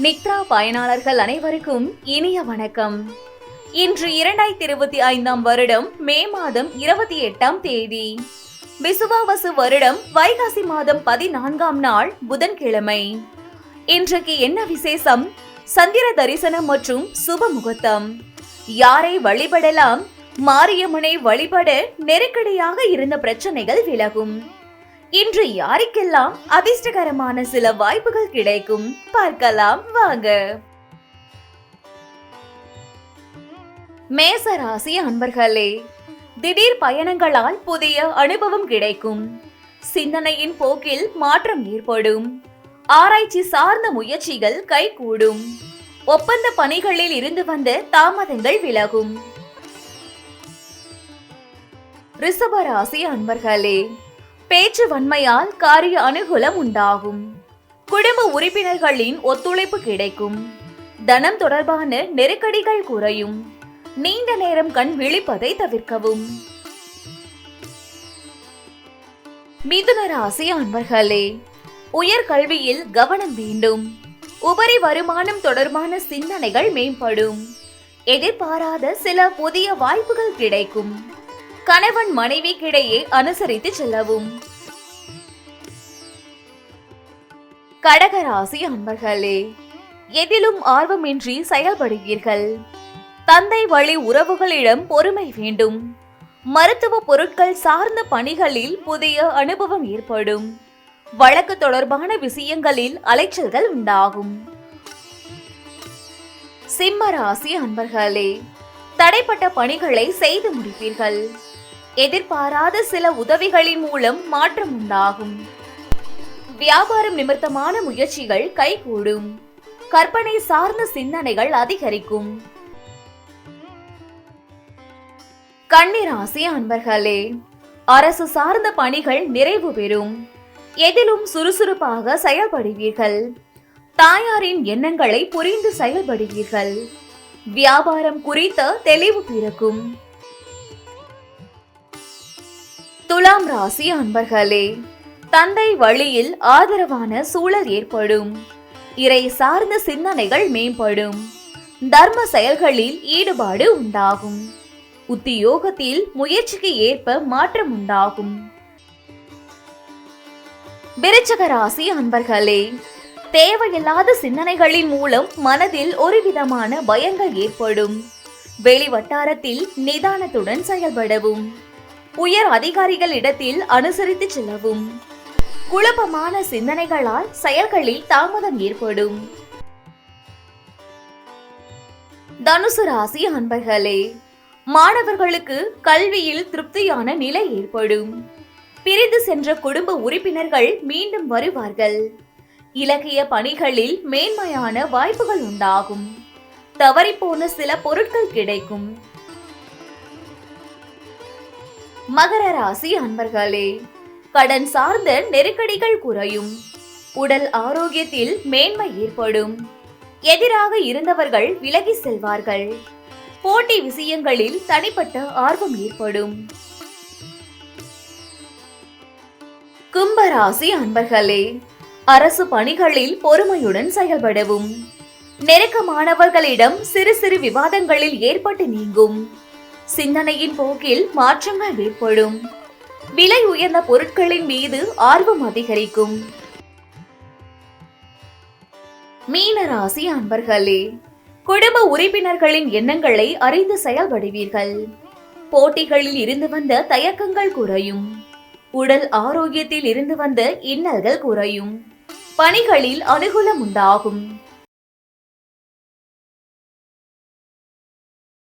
நித்ரா பயனாளர்கள் அனைவருக்கும் இனிய வணக்கம். இன்று இரண்டாயிரத்தி இருபத்தி ஐந்தாம் வருடம் மே மாதம் இருபத்தி எட்டாம் தேதி. விசுவாவசு வருடம் வைகாசி மாதம் பதினான்காம் நாள் புதன்கிழமை. இன்றைக்கு என்ன விசேஷம்? சந்திர தரிசனம் மற்றும் சுப முகூர்த்தம். யாரை வழிபடலாம்? மாரியம்மனை வழிபட நெருக்கடியாக இருந்த பிரச்சனைகள் விலகும். இன்று யாருக்கெல்லாம் அதிர்ஷ்டகரமான சில வாய்ப்புகள் கிடைக்கும் பார்க்கலாம் வாங்க. மேச ராசி அன்பர்களே திடீர் பயணங்களால் புதிய அனுபவம் கிடைக்கும். சிந்தனையின் போக்கில் மாற்றம் ஏற்படும். ஆராய்ச்சி சார்ந்த முயற்சிகள் கைகூடும். ஒப்பந்த பணிகளில் இருந்து வந்த தாமதங்கள் விலகும். ரிஷப ராசி அன்பர்களே பேச்சு வன்மையால் காரிய அனுகூலம் உண்டாகும். குடும்ப உறுப்பினர்களின் ஒத்துழைப்பு கிடைக்கும். தனம் தொடர்பான நெருக்கடிகள் குறையும். நீண்ட நேரம் கண் விழிப்பதை தவிர்க்கவும். மிதுன ராசி அன்பர்களே உயர்கல்வியில் கவனம் வேண்டும். உபரி வருமானம் தொடர்பான சிந்தனைகள் மேம்படும். எதிர்பாராத சில புதிய வாய்ப்புகள் கிடைக்கும். கணவன் மனைவிக்கிடையே அனுசரித்து செல்லவும். கடகராசி அன்பர்களே எதிலும் ஆர்வமின்றி செயல்படுவீர்கள். தந்தை வழி உறவுகளிடம் பொறுமை வேண்டும். மருத்துவ பொருட்கள் சார்ந்த பணிகளில் புதிய அனுபவம் ஏற்படும். வழக்கு தொடர்பான விஷயங்களில் அலைச்சல்கள் உண்டாகும். சிம்ம ராசி அன்பர்களே தடைப்பட்ட பணிகளை செய்து முடிப்பீர்கள். எதிர்பாராத சில உதவிகளின் மூலம் மாற்றம் உண்டாகும். வியாபாரம் நிமித்தமான முயற்சிகள் கைகூடும். கற்பனை சார்ந்த சிந்தனைகள் அதிகரிக்கும். கன்னிராசி அன்பர்களே அரசு சார்ந்த பணிகள் நிறைவு பெறும். எதிலும் சுறுசுறுப்பாக செயல்படுவீர்கள். தாயாரின் எண்ணங்களை புரிந்து செயல்படுவீர்கள். வியாபாரம் குறித்த தெளிவு பிறக்கும். துலாம் ராசி அன்பர்களே தந்தை வழியில் ஆதரவான சூழல் ஏற்படும். இறை சார்ந்த சிந்தனைகள் மேம்படும். தர்ம செயல்களில் ஈடுபாடு உண்டாகும். உத்தியோகத்தில் முயற்சிக்கு ஏற்ப மாற்றம் உண்டாகும். விருச்சக ராசி அன்பர்களே தேவையில்லாத சிந்தனைகளின் மூலம் மனதில் ஒரு விதமான பயங்கள் ஏற்படும். வெளி வட்டாரத்தில் நிதானத்துடன் செயல்படவும். உயர் அதிகாரிகளிடத்தில் அனுசரித்து செல்லவும். குழப்பமான சிந்தனைகளால் செயல்களில் தாமதம் ஏற்படும். தனுசு ராசி அன்பர்களே மாணவர்களுக்கு கல்வியில் திருப்தியான நிலை ஏற்படும். பிரிந்து சென்ற குடும்ப உறுப்பினர்கள் மீண்டும் வருவார்கள். இலக்கிய பணிகளில் மேன்மையான வாய்ப்புகள் உண்டாகும். தவறிப்போன சில பொருட்கள் கிடைக்கும். மகர ராசி அன்பர்களே கடன் சார்ந்த நெருக்கடிகள் குறையும். உடல் ஆரோக்கியத்தில் மேன்மை ஏற்படும். எதிராக இருந்தவர்கள் விலகி செல்வார்கள். போட்டி விஷயங்களில் தனிப்பட்ட ஆர்வம் ஏற்படும். கும்பராசி அன்பர்களே அரசு பணிகளில் பொறுமையுடன் செயல்படவும். நெருக்கமானவர்களிடம் சிறு சிறு விவாதங்களில் ஏற்பட்டு நீங்கும். சிந்தனையின் போக்கில் மாற்றங்கள் ஏற்படும். விலை உயர்ந்த பொருட்களின் மீது ஆர்வம் அதிகரிக்கும். மீனராசி அன்பர்களே குடும்ப உறுப்பினர்களின் எண்ணங்களை அறிந்து செயல்படுவீர்கள். போட்டிகளில் இருந்து வந்த தயக்கங்கள் குறையும். உடல் ஆரோக்கியத்தில் இருந்து வந்த இன்னல்கள் குறையும். பணிகளில் அனுகூலம் உண்டாகும்.